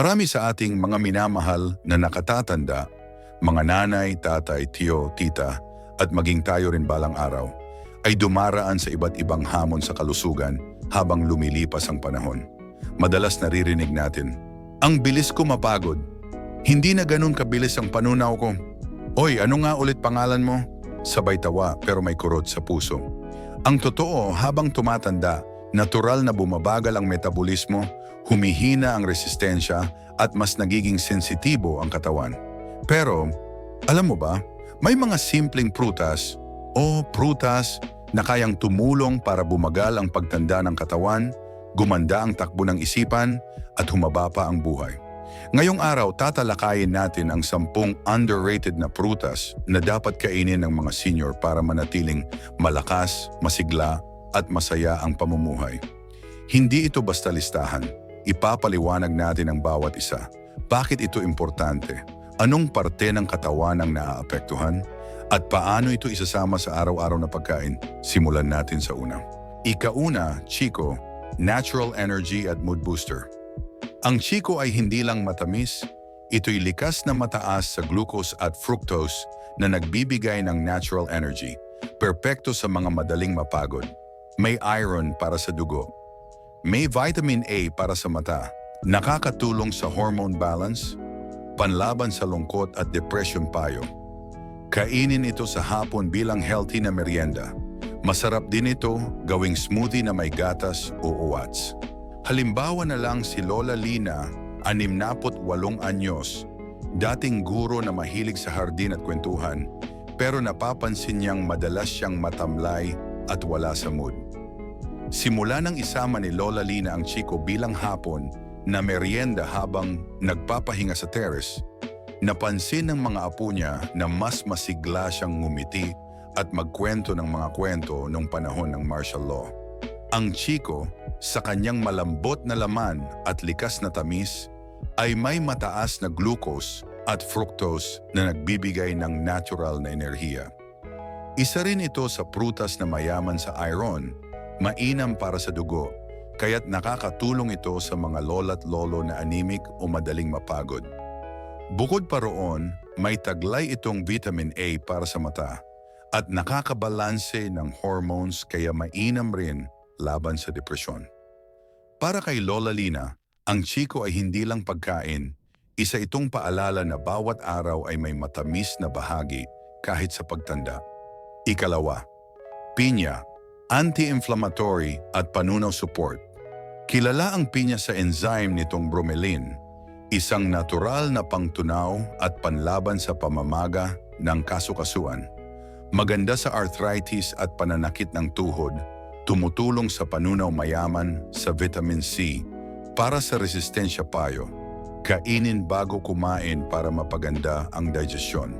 Marami sa ating mga minamahal na nakatatanda, mga nanay, tatay, tiyo, tita, at maging tayo rin balang araw, ay dumaraan sa iba't ibang hamon sa kalusugan habang lumilipas ang panahon. Madalas naririnig natin, ang bilis ko mapagod. Hindi na ganun kabilis ang panunaw ko. Oy, ano nga ulit pangalan mo? Sabay tawa pero may kurot sa puso. Ang totoo, habang tumatanda, natural na bumabagal ang metabolismo, humihina ang resistensya at mas nagiging sensitibo ang katawan. Pero, alam mo ba, may mga simpleng prutas o prutas na kayang tumulong para bumagal ang pagtanda ng katawan, gumanda ang takbo ng isipan, at humaba pa ang buhay. Ngayong araw, tatalakayin natin ang sampung underrated na prutas na dapat kainin ng mga senior para manatiling malakas, masigla, at masaya ang pamumuhay. Hindi ito basta listahan. Ipapaliwanag natin ang bawat isa. Bakit ito importante? Anong parte ng katawan ang naaapektuhan? At paano ito isasama sa araw-araw na pagkain? Simulan natin sa una. Ikauna, Chico, Natural Energy at Mood Booster. Ang Chico ay hindi lang matamis, ito'y likas na mataas sa glucose at fructose na nagbibigay ng natural energy. Perpekto sa mga madaling mapagod. May iron para sa dugo. May vitamin A para sa mata. Nakakatulong sa hormone balance, panlaban sa lungkot at depression payo. Kainin ito sa hapon bilang healthy na merienda. Masarap din ito gawing smoothie na may gatas o uwats. Halimbawa na lang si Lola Lina, 68 anyos, dating guro na mahilig sa hardin at kwentuhan, pero napapansin niyang madalas siyang matamlay at wala sa mood. Simula nang isama ni Lola Lina ang chiko bilang hapon na merienda habang nagpapahinga sa terrace, napansin ng mga apo niya na mas masigla siyang ngumiti at magkwento ng mga kwento nung panahon ng martial law. Ang chiko, sa kanyang malambot na laman at likas na tamis, ay may mataas na glucose at fructose na nagbibigay ng natural na enerhiya. Isa rin ito sa prutas na mayaman sa iron, mainam para sa dugo, kaya't nakakatulong ito sa mga lola't lolo na anemic o madaling mapagod. Bukod pa roon, may taglay itong vitamin A para sa mata at nakakabalanse ng hormones kaya mainam rin laban sa depresyon. Para kay Lola Lina, ang chiko ay hindi lang pagkain, isa itong paalala na bawat araw ay may matamis na bahagi kahit sa pagtanda. Ikalawa, pinya, anti-inflammatory at panunaw support. Kilala ang pinya sa enzyme nitong bromelain, isang natural na pangtunaw at panlaban sa pamamaga ng kasukasuan. Maganda sa arthritis at pananakit ng tuhod, tumutulong sa panunaw mayaman sa vitamin C para sa resistensya payo. Kainin bago kumain para mapaganda ang digestion.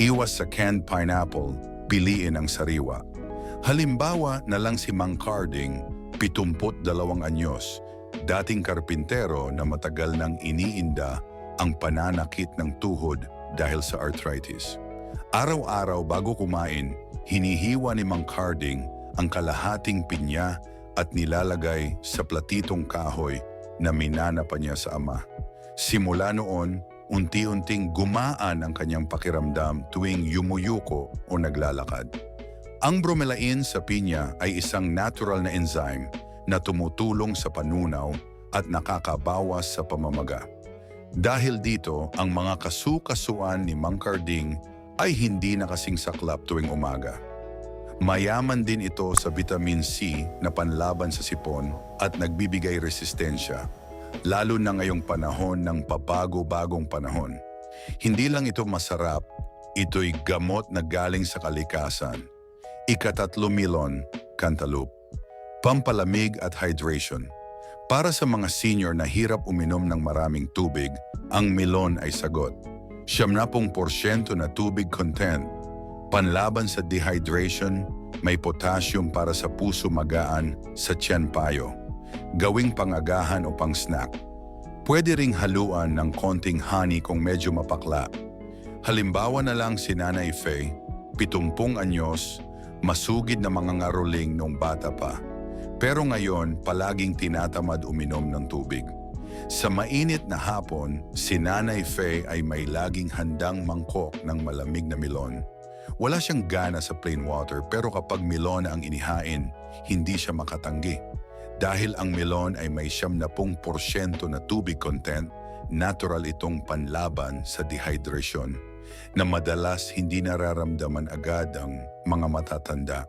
Iwas sa canned pineapple, piliin ang sariwa. Halimbawa na lang si Mang Carding, 72 anyos, dating karpintero na matagal nang iniinda ang pananakit ng tuhod dahil sa arthritis. Araw-araw bago kumain, hinihiwa ni Mang Carding ang kalahating pinya at nilalagay sa platitong kahoy na minana pa niya sa ama. Simula noon, unti-unting gumaan ang kanyang pakiramdam tuwing yumuyuko o naglalakad. Ang bromelain sa pinya ay isang natural na enzyme na tumutulong sa panunaw at nakakabawas sa pamamaga. Dahil dito, ang mga kasukasuan ni Mang Carding ay hindi na kasing saklap tuwing umaga. Mayaman din ito sa vitamin C na panlaban sa sipon at nagbibigay resistensya, lalo na ngayong panahon ng pabago-bagong panahon. Hindi lang ito masarap, ito'y gamot na galing sa kalikasan. Ikatatlo milon, cantaloupe. Pampalamig at hydration. Para sa mga senior na hirap uminom ng maraming tubig, ang melon ay sagot. Siyam na tubig content. Panlaban sa dehydration, may potassium para sa puso magaan sa tiyan payo. Gawing pangagahan o pang snack. Pwede ring haluan ng konting honey kung medyo mapakla. Halimbawa na lang si Nanay Faye, 70 anyos, masugid na mga ngaroling nung bata pa. Pero ngayon, palaging tinatamad uminom ng tubig. Sa mainit na hapon, si Nanay Faye ay may laging handang mangkok ng malamig na milon. Wala siyang gana sa plain water pero kapag milon ang inihain, hindi siya makatanggi. Dahil ang melon ay may siyam na pung porsyento na tubig content, natural itong panlaban sa dehydration na madalas hindi nararamdaman agad ang mga matatanda.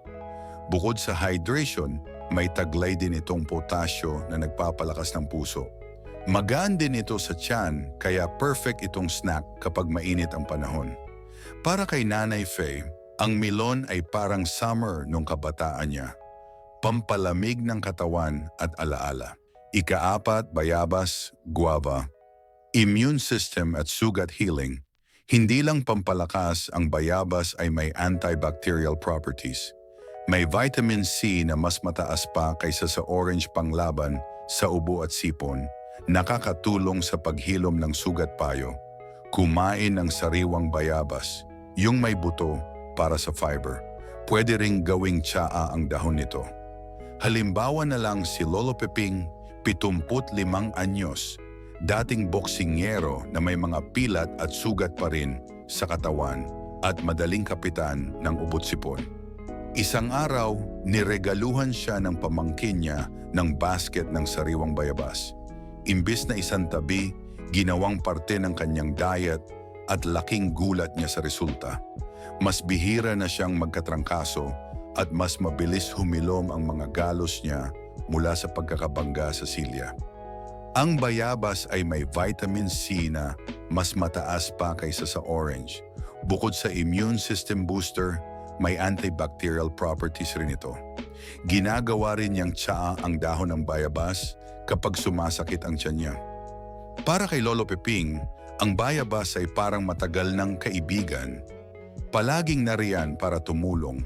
Bukod sa hydration, may taglay din itong potasyo na nagpapalakas ng puso. Magaan din ito sa tiyan kaya perfect itong snack kapag mainit ang panahon. Para kay Nanay Faye, ang melon ay parang summer nung kabataan niya pampalamig ng katawan at alaala. Ikaapat, bayabas, guava. Immune system at sugat healing. Hindi lang pampalakas ang bayabas ay may antibacterial properties. May vitamin C na mas mataas pa kaysa sa orange panglaban sa ubo at sipon. Nakakatulong sa paghilom ng sugat payo. Kumain ng sariwang bayabas, yung may buto para sa fiber. Pwede ring gawing tsaa ang dahon nito. Halimbawa na lang si Lolo Peping, 75 anyos, dating boksingero na may mga pilat at sugat pa rin sa katawan at madaling kapitan ng ubot-sipon. Isang araw, niregaluhan siya ng pamangkin niya ng basket ng sariwang bayabas. Imbis na isang tabi, ginawang parte ng kanyang diet at laking gulat niya sa resulta. Mas bihira na siyang magkatrangkaso at mas mabilis humilom ang mga galos niya mula sa pagkakabangga sa silya. Ang bayabas ay may vitamin C na mas mataas pa kaysa sa orange. Bukod sa immune system booster, may antibacterial properties rin ito. Ginagawa rin niyang tsaa ang dahon ng bayabas kapag sumasakit ang tiyan niya. Para kay Lolo Peping, ang bayabas ay parang matagal ng kaibigan. Palaging nariyan para tumulong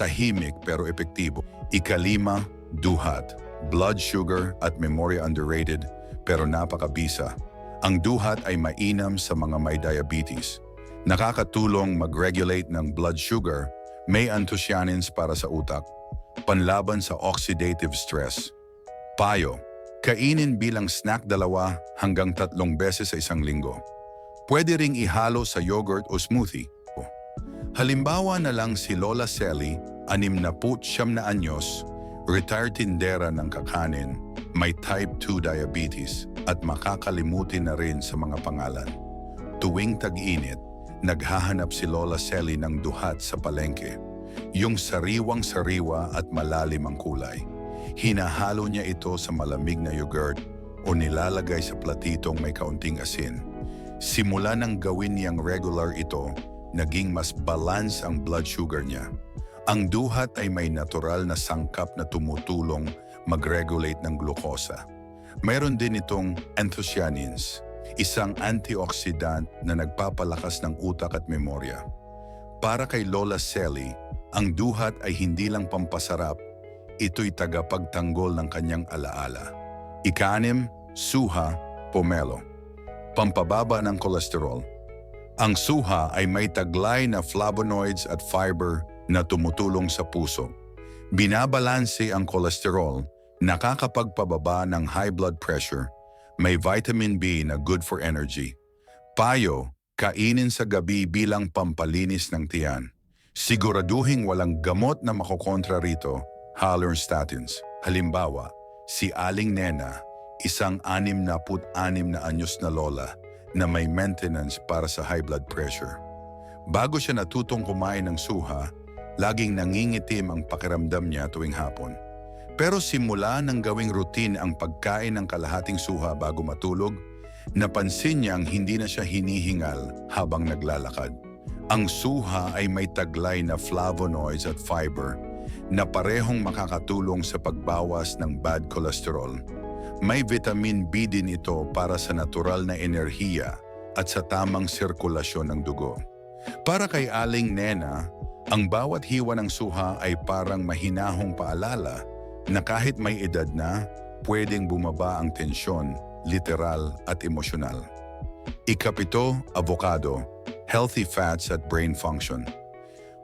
tahimik pero epektibo. Ikalima, duhat. Blood sugar at memory underrated pero napakabisa. Ang duhat ay mainam sa mga may diabetes. Nakakatulong mag-regulate ng blood sugar, may anthocyanins para sa utak, panlaban sa oxidative stress. Payo, kainin bilang snack dalawa hanggang tatlong beses sa isang linggo. Pwede ring ihalo sa yogurt o smoothie. Halimbawa na lang si Lola Sally, anim na put siyam na anyos, retired tindera ng kakanin, may type 2 diabetes at makakalimutin na rin sa mga pangalan. Tuwing tag-init, naghahanap si Lola Sally ng duhat sa palengke. Yung sariwang-sariwa at malalim ang kulay. Hinahalo niya ito sa malamig na yogurt o nilalagay sa platitong may kaunting asin. Simula nang gawin niyang regular ito, naging mas balance ang blood sugar niya. Ang duhat ay may natural na sangkap na tumutulong mag-regulate ng glukosa. Mayroon din itong anthocyanins, isang antioxidant na nagpapalakas ng utak at memorya. Para kay Lola Sally, ang duhat ay hindi lang pampasarap, ito'y tagapagtanggol ng kanyang alaala. Ikanim, suha, pomelo. Pampababa ng kolesterol ang suha ay may taglay na flavonoids at fiber na tumutulong sa puso. Binabalanse ang kolesterol, nakakapagpababa ng high blood pressure, may vitamin B na good for energy. Payo, kainin sa gabi bilang pampalinis ng tiyan. Siguraduhin walang gamot na makokontra rito, statins. Halimbawa, si Aling Nena, isang anim na put anim na anyos na lola, na may maintenance para sa high blood pressure. Bago siya natutong kumain ng suha, laging nangingitim ang pakiramdam niya tuwing hapon. Pero simula nang gawing routine ang pagkain ng kalahating suha bago matulog, napansin niyang hindi na siya hinihingal habang naglalakad. Ang suha ay may taglay na flavonoids at fiber na parehong makakatulong sa pagbawas ng bad cholesterol may vitamin B din ito para sa natural na enerhiya at sa tamang sirkulasyon ng dugo. Para kay Aling Nena, ang bawat hiwa ng suha ay parang mahinahong paalala na kahit may edad na, pwedeng bumaba ang tensyon, literal at emosyonal. Ikapito, avocado, healthy fats at brain function.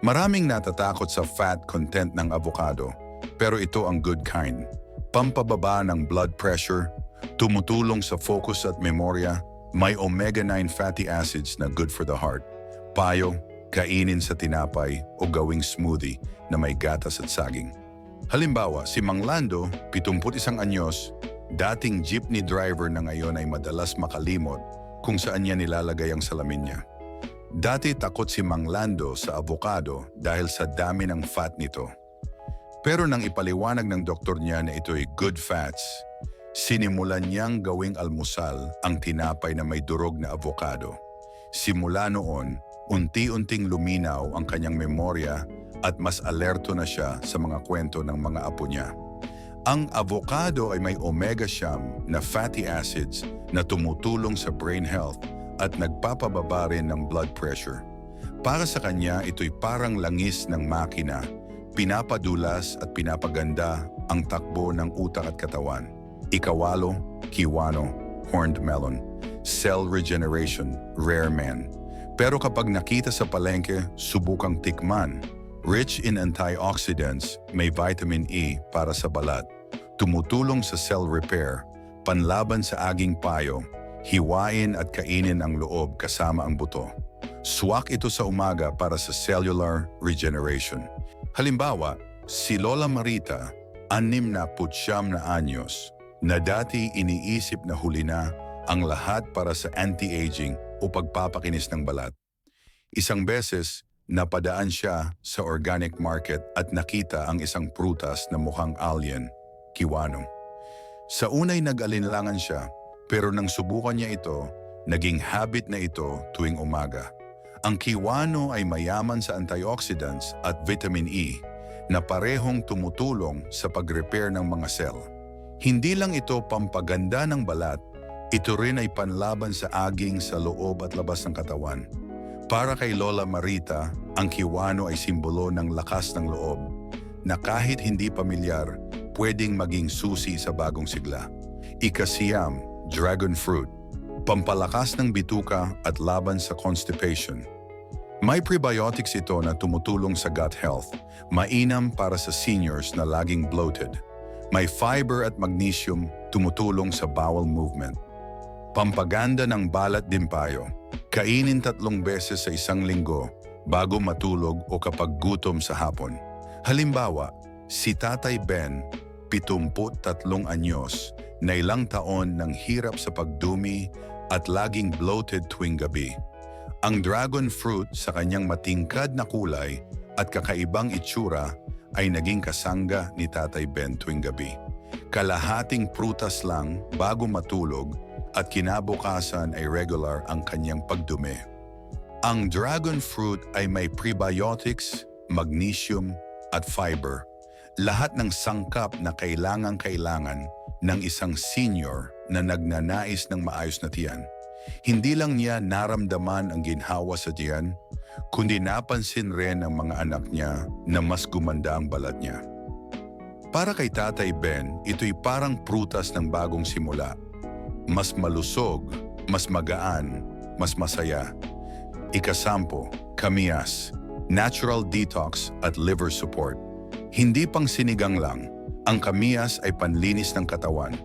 Maraming natatakot sa fat content ng avocado, pero ito ang good kind pampababa ng blood pressure, Tumutulong sa focus at memorya, may omega-9 fatty acids na good for the heart. Payo, kainin sa tinapay o gawing smoothie na may gatas at saging. Halimbawa, si Mang Lando, 71 anyos, dating jeepney driver na ngayon ay madalas makalimot kung saan niya nilalagay ang salamin niya. Dati takot si Mang Lando sa avocado dahil sa dami ng fat nito. Pero nang ipaliwanag ng doktor niya na ito'y good fats, sinimulan niyang gawing almusal ang tinapay na may durog na avocado. Simula noon, unti-unting luminaw ang kanyang memorya at mas alerto na siya sa mga kwento ng mga apo niya. Ang avocado ay may omega siyam na fatty acids na tumutulong sa brain health at nagpapababa rin ng blood pressure. Para sa kanya, ito'y parang langis ng makina, pinapadulas at pinapaganda ang takbo ng utak at katawan. Ikawalo, kiwano, horned melon, cell regeneration, rare man. Pero kapag nakita sa palengke, subukang tikman. Rich in antioxidants, may vitamin E para sa balat. Tumutulong sa cell repair, panlaban sa aging payo, hiwain at kainin ang loob kasama ang buto. Swak ito sa umaga para sa cellular regeneration. Halimbawa, si Lola Marita, anim na putsyam na anyos, na dati iniisip na huli na ang lahat para sa anti-aging o pagpapakinis ng balat. Isang beses, napadaan siya sa organic market at nakita ang isang prutas na mukhang alien, kiwano. Sa unay nag-alinlangan siya, pero nang subukan niya ito, naging habit na ito tuwing umaga. Ang kiwano ay mayaman sa antioxidants at vitamin E na parehong tumutulong sa pag-repair ng mga cell. Hindi lang ito pampaganda ng balat, ito rin ay panlaban sa aging sa loob at labas ng katawan. Para kay Lola Marita, ang kiwano ay simbolo ng lakas ng loob na kahit hindi pamilyar, pwedeng maging susi sa bagong sigla. Ikasiyam, dragon fruit, pampalakas ng bituka at laban sa constipation. May prebiotics ito na tumutulong sa gut health, mainam para sa seniors na laging bloated. May fiber at magnesium tumutulong sa bowel movement. Pampaganda ng balat din payo. Kainin tatlong beses sa isang linggo bago matulog o kapag gutom sa hapon. Halimbawa, si Tatay Ben, 73 anyos, na ilang taon ng hirap sa pagdumi at laging bloated tuwing gabi. Ang dragon fruit sa kanyang matingkad na kulay at kakaibang itsura ay naging kasangga ni Tatay Ben tuwing gabi. Kalahating prutas lang bago matulog at kinabukasan ay regular ang kanyang pagdumi. Ang dragon fruit ay may prebiotics, magnesium at fiber. Lahat ng sangkap na kailangang-kailangan ng isang senior na nagnanais ng maayos na tiyan. Hindi lang niya naramdaman ang ginhawa sa tiyan, kundi napansin rin ng mga anak niya na mas gumanda ang balat niya. Para kay Tatay Ben, ito'y parang prutas ng bagong simula. Mas malusog, mas magaan, mas masaya. Ikasampo, kamias, natural detox at liver support. Hindi pang sinigang lang, ang kamias ay panlinis ng katawan.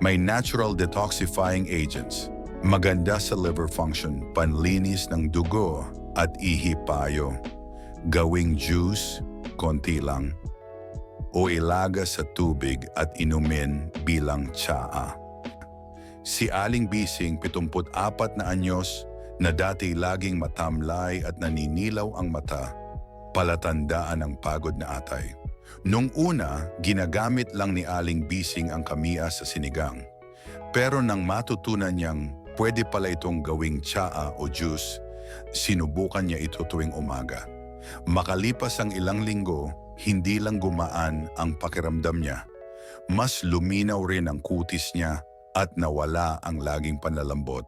May natural detoxifying agents. Maganda sa liver function, panlinis ng dugo at ihipayo. Gawing juice, konti lang. O ilaga sa tubig at inumin bilang tsaa. Si Aling Bising, 74 na anyos, na dati laging matamlay at naninilaw ang mata, palatandaan ng pagod na atay. Nung una, ginagamit lang ni Aling Bising ang kamia sa sinigang. Pero nang matutunan niyang pwede pala itong gawing tsaa o juice, sinubukan niya ito tuwing umaga. Makalipas ang ilang linggo, hindi lang gumaan ang pakiramdam niya. Mas luminaw rin ang kutis niya at nawala ang laging panlalambot.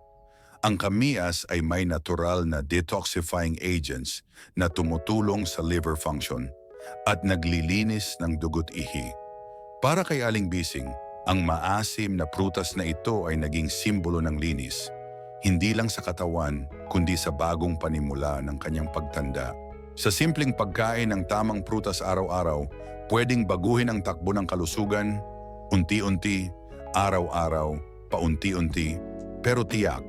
Ang kamias ay may natural na detoxifying agents na tumutulong sa liver function at naglilinis ng dugot ihi. Para kay Aling Bising, ang maasim na prutas na ito ay naging simbolo ng linis, hindi lang sa katawan kundi sa bagong panimula ng kanyang pagtanda. Sa simpleng pagkain ng tamang prutas araw-araw, pwedeng baguhin ang takbo ng kalusugan, unti-unti, araw-araw, paunti-unti, pero tiyak.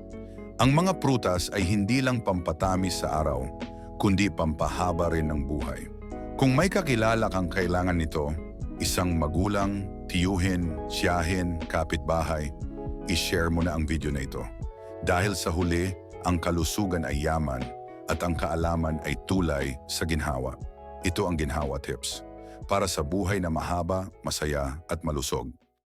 Ang mga prutas ay hindi lang pampatamis sa araw, kundi pampahaba rin ng buhay. Kung may kakilala kang kailangan nito, isang magulang, tiyuhin, siyahin, kapitbahay, i-share mo na ang video na ito. Dahil sa huli, ang kalusugan ay yaman at ang kaalaman ay tulay sa ginhawa. Ito ang ginhawa tips para sa buhay na mahaba, masaya at malusog.